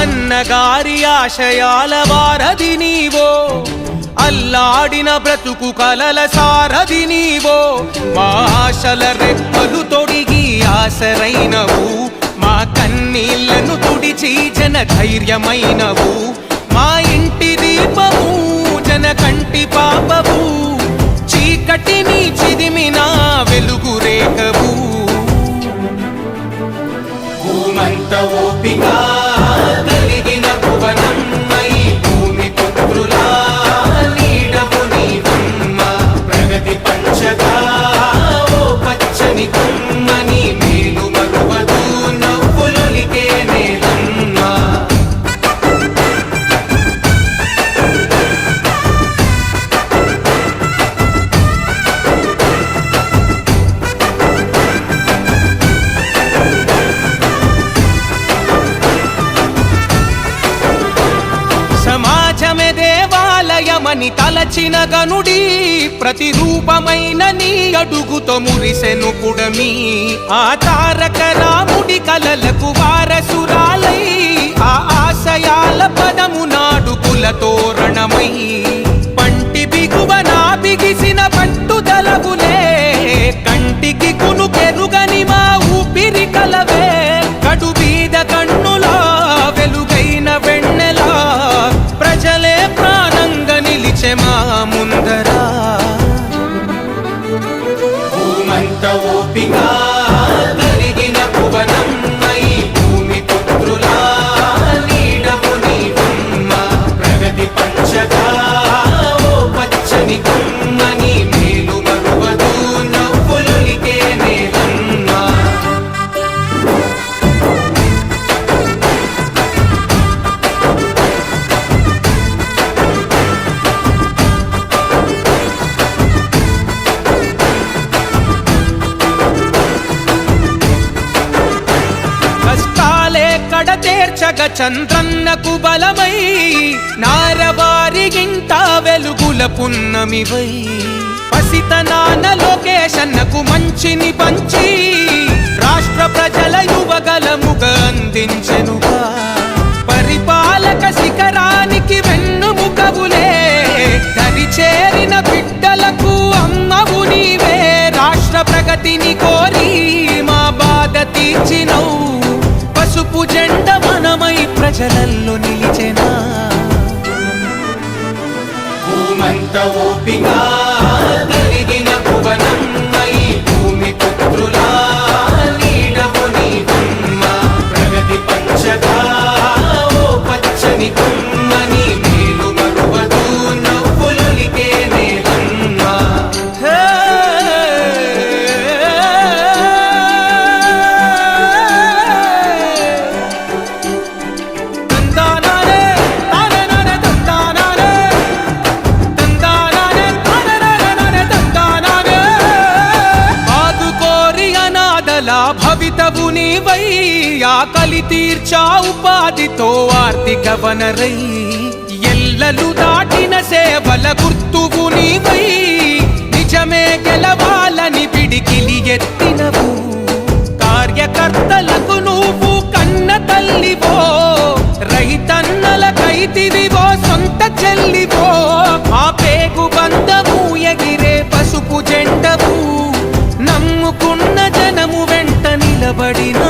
అన్నగారి ఆశయాల వారధి నీవో అల్లాడిన బ్రతుకు కలల సారధి నీవో మా ఆశల రెప్పలు తొడిగి ఆసరైనవు మా జన ధైర్యమైనవు మా ఇంటి దీపము జన కంటి పాపవు చీకటిని అని తలచిన గనుడి ప్రతిరూపమైన నీ అడుగుతో మురిసెను పుడమి ఆ తారక రాముడి కలలకు వారసురాలై ఓపిక చేర్చగ చంద్రన్నకు బలమై నారవారిగింట వెలుగుల పున్నమివై. పసితనాన లోకేశన్నకు మంచిని పంచి రాష్ట్ర ప్రజల యువగలముగ అందించెనుగా. పరిపాలక శిఖరానికి వెన్నుముకవులే దరి జెండ ప్రజలల్లో నిలిచెనా? భూమంత ఓపిక కలిగిన భువనం అనాథల భవితవు నీవై ఆకలి తీర్చా ఉపాధితో ఆర్థిక వనరై. ఎల్లలు దాటిన సేవల గుర్తువు నీవై నిజమే గెలవాలి. నిలబడిన